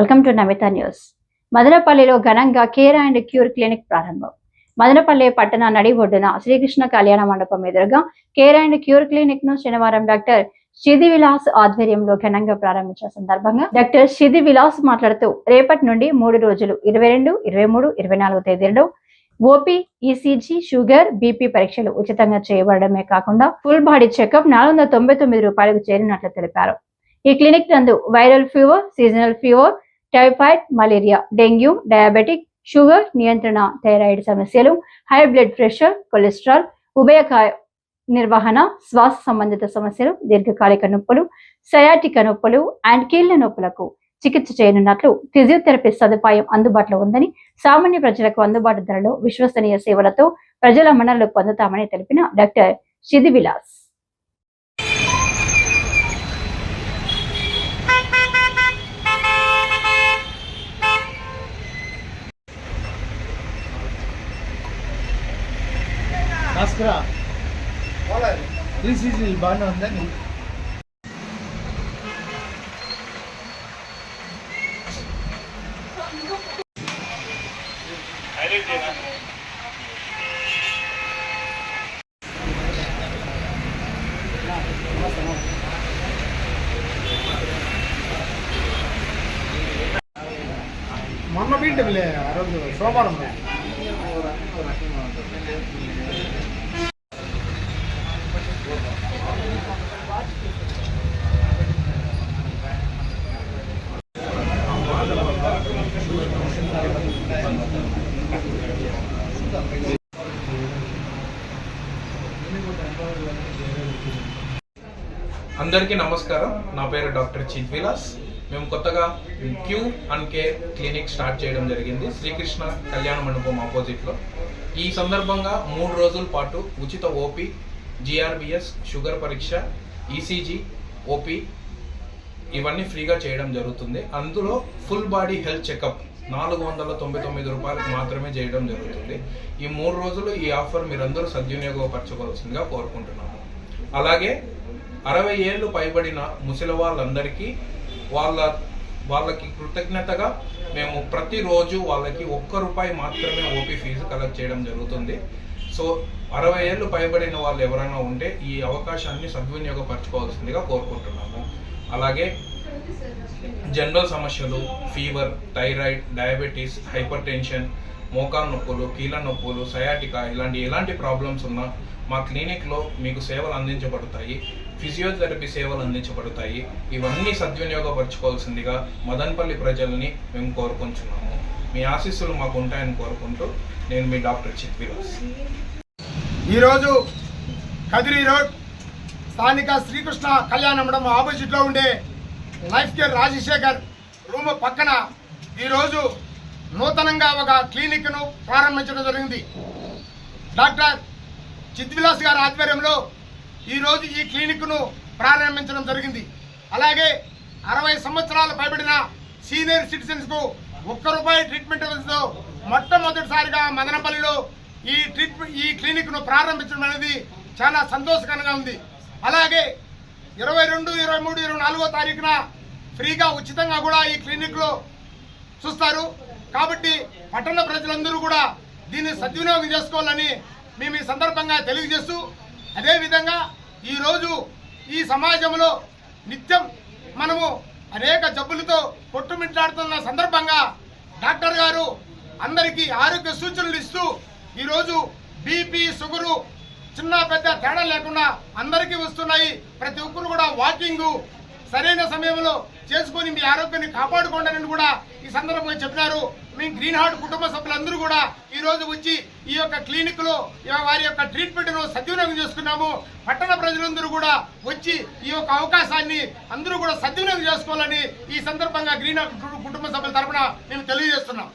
Welcome to Namitha news. మదనపల్లిలో ఘనంగా care and cure clinic ప్రారంభం. మదనపల్లి పట్టణ నడి ఒడ్డున శ్రీకృష్ణ కళ్యాణ మండపం ఎదురుగా కేర్ అండ్ క్యూర్ క్లినిక్ను శనివారం డాక్టర్ శిది విలాస్ ఆధ్వర్యంలో ఘనంగా ప్రారంభించిన సందర్భంగా డాక్టర్ శిది విలాస్ మాట్లాడుతూ రేపటి నుండి మూడు రోజులు ఇరవై రెండు ఇరవై మూడు ఇరవై నాలుగు తేదీలలో ఓపీ ఈసీజీ షుగర్ బీపీ పరీక్షలు ఉచితంగా చేయబడమే కాకుండా ఫుల్ బాడీ చెకప్ నాలుగు వందల తొంభై తొమ్మిది రూపాయలకు చేరినట్లు తెలిపారు. ఈ క్లినిక్ నందు viral fever seasonal fever typhoid malaria dengue diabetic sugar నియంత్రణ థైరాయిడ్ సమస్యలు హై బ్లడ్ ప్రెషర్ కొలెస్ట్రాల్ ఉభయకాయ నిర్వహణ శ్వాస సంబంధిత సమస్యలు దీర్ఘకాలిక నొప్పులు సయాటిక నొప్పులు అండ్ కీళ్ళ నొప్పులకు చికిత్స చేయనున్నట్లు ఫిజియోథెరపీ సదుపాయం అందుబాటులో ఉందని సామాన్య ప్రజలకు అందుబాటు ధరలో విశ్వసనీయ సేవలతో ప్రజల మన్ననలు పొందుతామని తెలిపిన డాక్టర్ షిది విలాస్ భాస్కరా ఈసీజీ బాగానే ఉందని మొన్న బింటలే ఆ రోజు సోమవారం అందరికీ నమస్కారం. నా పేరు డాక్టర్ చిత్ విలాస్. మేము కొత్తగా Q and care clinic start చేయడం జరిగింది. శ్రీకృష్ణ కళ్యాణ మండపం ఆపోజిట్లో. ఈ సందర్భంగా మూడు రోజుల పాటు ఉచిత ఓపీ జిఆర్బిఎస్ షుగర్ పరీక్ష ఈసీజీ ఓపీ ఇవన్నీ ఫ్రీగా చేయడం జరుగుతుంది. అందులో ఫుల్ బాడీ హెల్త్ చెకప్ నాలుగు వందల తొంభై తొమ్మిది రూపాయలకు మాత్రమే చేయడం జరుగుతుంది. ఈ మూడు రోజులు ఈ ఆఫర్ మీరందరూ సద్వినియోగపరచుకోవాల్సిందిగా కోరుకుంటున్నాము. అలాగే అరవై ఏళ్ళు పైబడిన ముసలి వాళ్ళందరికీ వాళ్ళ వాళ్ళకి కృతజ్ఞతగా మేము ప్రతిరోజు వాళ్ళకి ఒక్క రూపాయి మాత్రమే ఓపీ ఫీజు కలెక్ట్ చేయడం జరుగుతుంది. సో అరవై ఏళ్ళు పైబడిన వాళ్ళు ఎవరైనా ఉంటే ఈ అవకాశాన్ని సద్వినియోగపరచుకోవాల్సిందిగా కోరుకుంటున్నాము. అలాగే జనరల్ సమస్యలు fever thyroid diabetes hypertension మోకాలు నొప్పులు కీళ్ళ నొప్పులు సయాటికా ఇలాంటి ఎలాంటి ప్రాబ్లమ్స్ ఉన్నా మా క్లినిక్లో మీకు సేవలు అందించబడతాయి ఫిజియోథెరపీ సేవలు అందించబడతాయి. ఇవన్నీ సద్వినియోగపరచుకోవాల్సిందిగా మదన్పల్లి ప్రజల్ని మేము కోరుకుంటున్నాము. మీ ఆశీస్సులు మాకు ఉంటాయని కోరుకుంటూ నేను మీ డాక్టర్ చిత్విలాస్ ఈరోజు కదిరి రోడ్ స్థానిక శ్రీకృష్ణ కళ్యాణ మండపం ఆపోజిట్లో ఉండే లైఫ్ కేర్ రాజశేఖర్ రూమ్ పక్కన ఈరోజు నూతనంగా ఒక క్లినిక్ను ప్రారంభించడం జరిగింది. డాక్టర్ చిద్విలాస్ గారి ఆధ్వర్యంలో ఈరోజు ఈ క్లినిక్ను ప్రారంభించడం జరిగింది. అలాగే అరవై సంవత్సరాలు పైబడిన సీనియర్ సిటిజన్స్కు ఒక్క రూపాయి ట్రీట్మెంట్ ఇవ్వడంతో మొట్టమొదటిసారిగా మదనపల్లిలో ఈ ట్రీట్మెంట్ ఈ క్లినిక్ను ప్రారంభించడం అనేది చాలా సంతోషకరంగా ఉంది. అలాగే ఇరవై రెండు ఇరవై మూడు ఇరవై నాలుగో తారీఖున ఫ్రీగా ఉచితంగా కూడా ఈ క్లినిక్లో చూస్తారు. కాబట్టి పట్టణ ప్రజలందరూ కూడా దీన్ని సద్వినియోగం చేసుకోవాలని మేము ఈ సందర్భంగా తెలియజేస్తూ అదేవిధంగా ఈరోజు ఈ సమాజంలో నిత్యం మనము అనేక జబ్బులతో కొట్టుమిట్లాడుతున్న సందర్భంగా డాక్టర్ గారు అందరికీ ఆరోగ్య సూచనలు ఇస్తూ ఈరోజు బీపీ షుగరు చిన్న పెద్ద తేడా లేకుండా అందరికీ వస్తున్నాయి. వాకింగ్ సరైన సమయంలో చేసుకొని మీ ఆరోగ్యాన్ని కాపాడుకోండి కూడా ఈ సందర్భంగా చెప్పినారు. మీ గ్రీన్ హార్ట్ కుటుంబ సభ్యులందరూ కూడా ఈ రోజు వచ్చి ఈ యొక్క క్లినిక్లో వారి యొక్క ట్రీట్మెంట్ను సద్వినియోగం చేసుకున్నాము. పట్టణ ప్రజలందరూ కూడా వచ్చి ఈ యొక్క అవకాశాన్ని అందరూ కూడా సద్వినియోగం చేసుకోవాలని ఈ సందర్భంగా గ్రీన్ హార్ట్ కుటుంబ సభ్యుల తరపున మేము తెలియజేస్తున్నాం.